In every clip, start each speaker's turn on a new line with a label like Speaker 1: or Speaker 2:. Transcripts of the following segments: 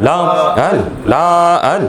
Speaker 1: لا ال لا ال.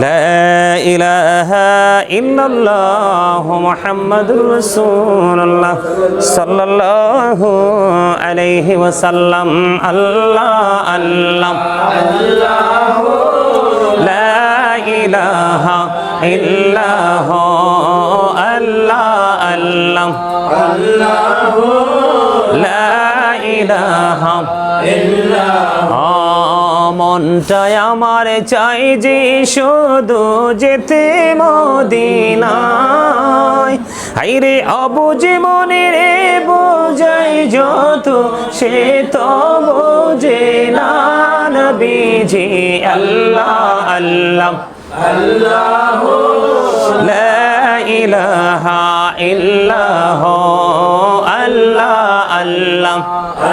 Speaker 1: لا إله إلا الله محمد رسول الله صلى الله عليه وسلم. الله الله. لا إله إلا هو الله الله. لا إله إلا মনটায় আমার চাই যে শুধু যেতে মদিনায়। হাইরে অবুজ মনে রে বোঝাই যত সে তো বোঝে না নবীজি আল্লাহ আল্লাহ। আল্লাহ লা ইলাহা ইল্লাহ আল্লাহ আল্লাহ।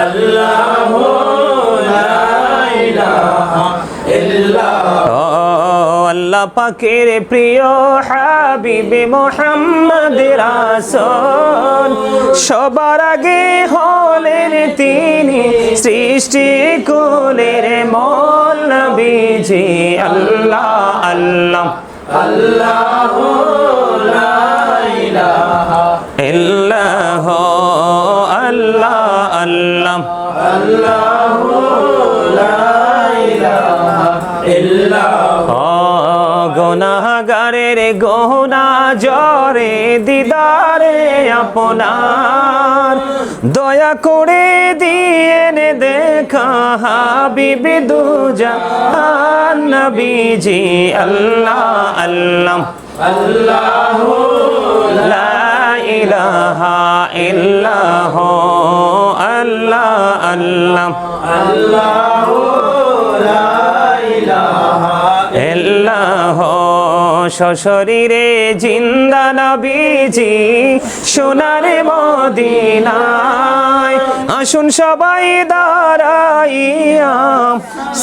Speaker 1: আল্লাহ আল্লাহ পাকের প্রিয় হাবিবে মোহাম্মদ রাসূল। সবার আগে হলেন তিনি সৃষ্টি কুলের মল নবীজি। আল্লাহ আল্লাহ। ইল্লাহ আল্লাহ আল্লাহ। দিদারের গহনা জরে দিদারে আপনার। দয়া করে দিয়ে নে দেখা হাবিবি দুজা নবীজি আল্লাহ আল্লাহ। আল্লাহ লা ইল্লাহ আল্লাহ আল্লাহ। আল্লাহ লা সশরীরে জিন্দা নবীজি সোনার মদিনায়। আসুন সবাই দাঁড়াইয়া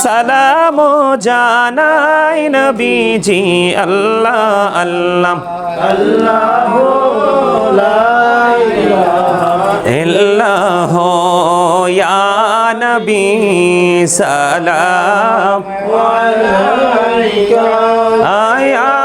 Speaker 1: সালাম জানাই নবীজি, আল্লাহ আল্লাহ। আল্লাহ ইল্লাহ ইয়া সালাম। আয়া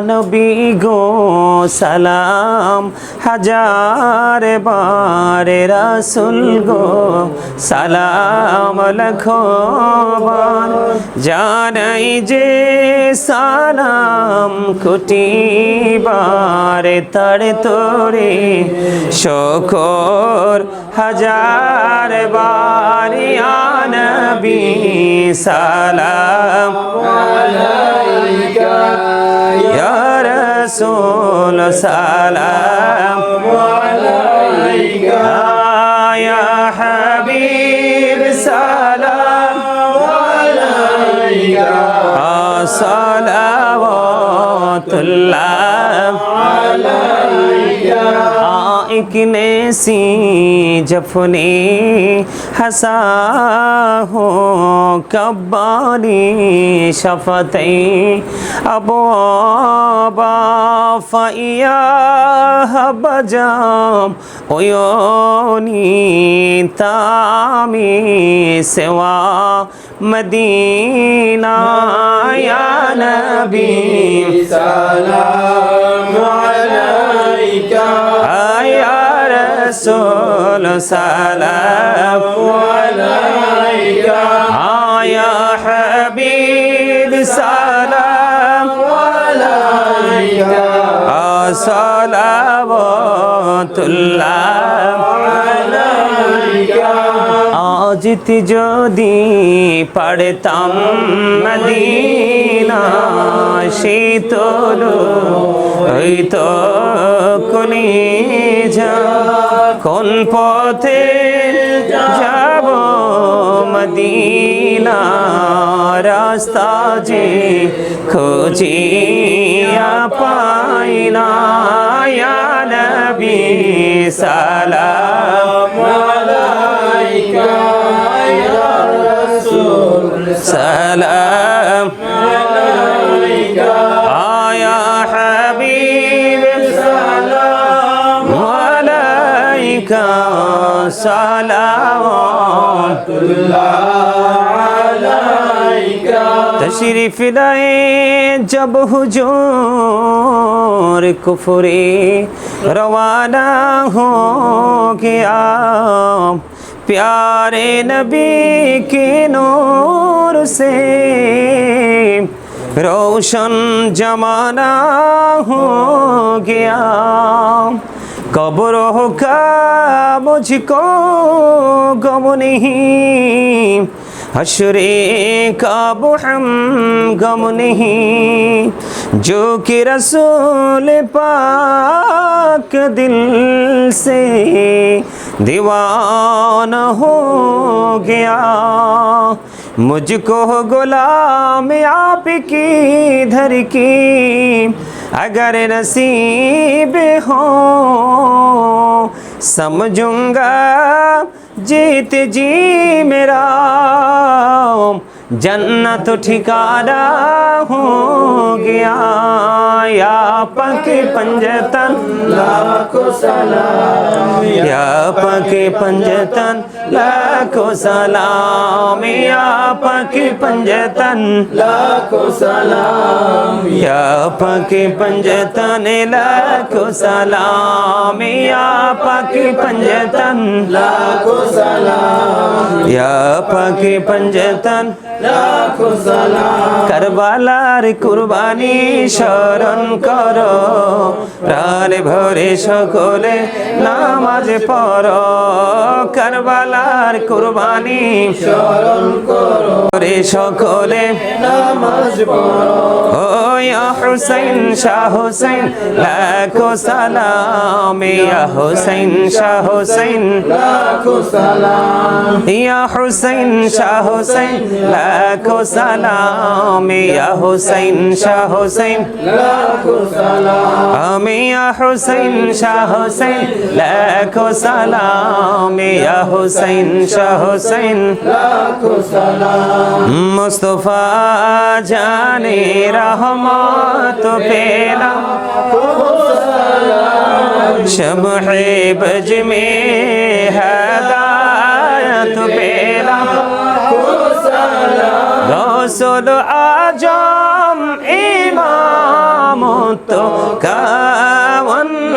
Speaker 1: আনবী গো সালাম, হাজার বারে রাসুল গো সালাম লখবার জানাই যে সালাম কুটি বারে, তার তোরে শোকর হাজার বারিয়ান বি সালাম। আলাইকা। ইয়া রাসূল সালাম। एक ने सी जफने हसा हो कब्बानी शफते अबो फाइया बजाम ओयोनी तामी सेवा मदीना या नबी يا رسول سلام عليك يا حبيب سلام عليك صلوات الله আজিত যদি পারতাম মদিনা শীতল হইতো কোনি যা, কোন পথে যাব মদিনা, রাস্তা যে খুঁজিয়া পাই না নবী রাসূল সালাম। تشریف لائے جب حجور کفری روانہ ہو گیا۔ پیارے نبی کے نور سے روشن جمانہ ہو گیا۔ قبر کا مجھ کو غم نہیں۔ حشر کا ہم غم نہیں۔ جو کہ رسول پاک دل سے دیوان ہو گیا۔ مجھ کو غلام آپ کی دھر کی۔ अगर नसीब हो समझूंगा जीत जी मेरा جنت ٹھکارا ہو گیا، یا پک پنجتن لاکھ سلام، یا پک پنجتن، لاکھوں سلام، یا
Speaker 2: پک پنجتن،
Speaker 1: لاکھوں سلام، یا پک پنجتن، لاکھوں سلام، یا
Speaker 2: پک پنجتن،
Speaker 1: لاکھوں سلام، یا
Speaker 2: پک پنجتن
Speaker 1: কারবালার কুরবানি শরণ কর। প্রাণ ভরে সকলে নামাজ পর কারবালার কুরবানি
Speaker 2: শরণ করে।
Speaker 1: সকলে
Speaker 2: নামাজ
Speaker 1: পর হুসেন শাহ হুসেন লাখো সালাম। ইয়া শাহ
Speaker 2: লাখো সালাম।
Speaker 1: ইয়া শাহ লাখো লাখো সালাম ইয়া হুসাইন শাহ হুসাইন
Speaker 2: লাখো সালাম
Speaker 1: আমি ইয়া হুসাইন শাহ হুসাইন লাখো সালাম ইয়া হুসাইন শাহ হুসাইন
Speaker 2: লাখো সালাম
Speaker 1: মুস্তাফা জানে রহমত পেলাম শমহে বজ মে হ্যায় রসুল আজম ইমামত কাওন্ন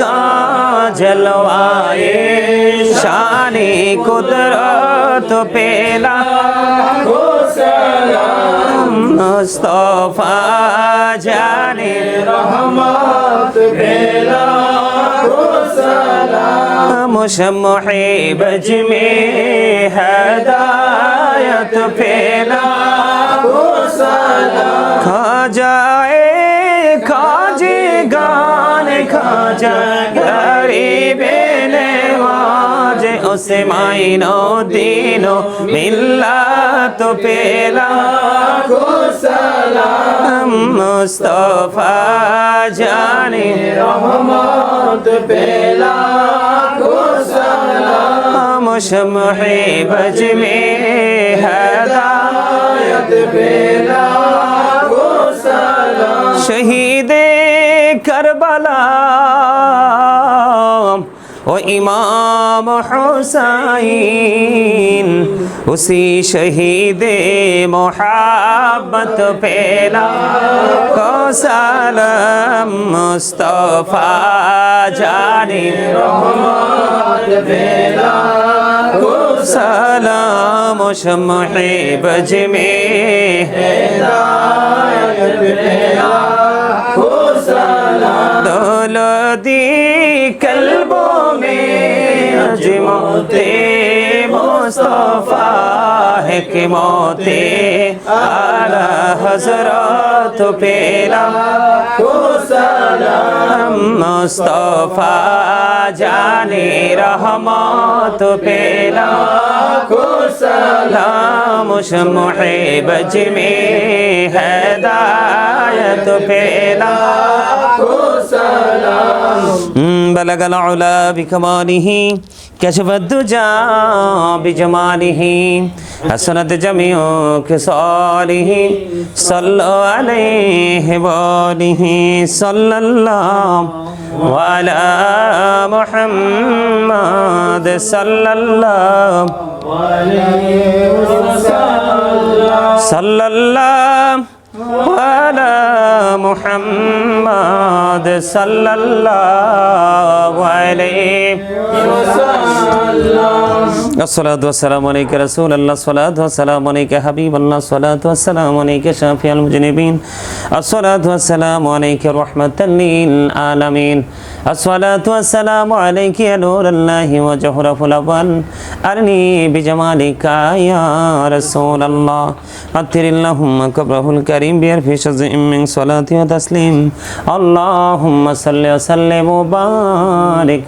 Speaker 1: কাজলওয়ায়ে
Speaker 2: শানে কুদরত
Speaker 1: পেলা গোসলাম মুস্তফা জানে রহমত পেলা شمعی بج میں ہدایت گان کھا مائنو دینو ملا تو پیلا سلام مصطفیٰ جانے رحمت
Speaker 2: پیلا سلام
Speaker 1: شمح بج میں حیدار
Speaker 2: শহীদ
Speaker 1: امام حسین اسی شہید محبت پیلا کو سلام مصطفیٰ جانی رحمت پیلا کو
Speaker 2: سلام
Speaker 1: شمحی بجمی حیدایت پیلا کو سلام دولدی যে মতে মোস্তফা হেকে মতে আলা হজরত পেলাম সালাম মোস্তফা জানে রহমত পেলাম সালাম শমুহে বজমে হেদায়ত পেলাম بلغ العلا بكماله কশবদ্দুজা বিজমালিহি হাসনাত জামিউ কিসালিহি সাল্লু আলাইহি ওয়ালিহি সাল্লাল্লাহু ওয়ালা মুহাম্মাদ সাল্লাল্লাহু আলাইহি ওয়াসাল্লাম। وعلى محمد صلى الله عليه الصلاة والسلام عليك رسول الله الصلاة والسلام عليك حبيب الله الصلاة والسلام عليك شافي المجنبين. الصلاة والسلام عليك رحمة للعالمين. الصلاة والسلام عليك يا نور الله وجهر الأول أرني بجمالك يا رسول الله. أطر اللهم كبره الكريم. বিয়ার ফি শাজিম মিন সালাতি ওয়া তাসলিম আল্লাহুম্মা সাল্লি ওয়া সাল্লিম ওয়া বারিক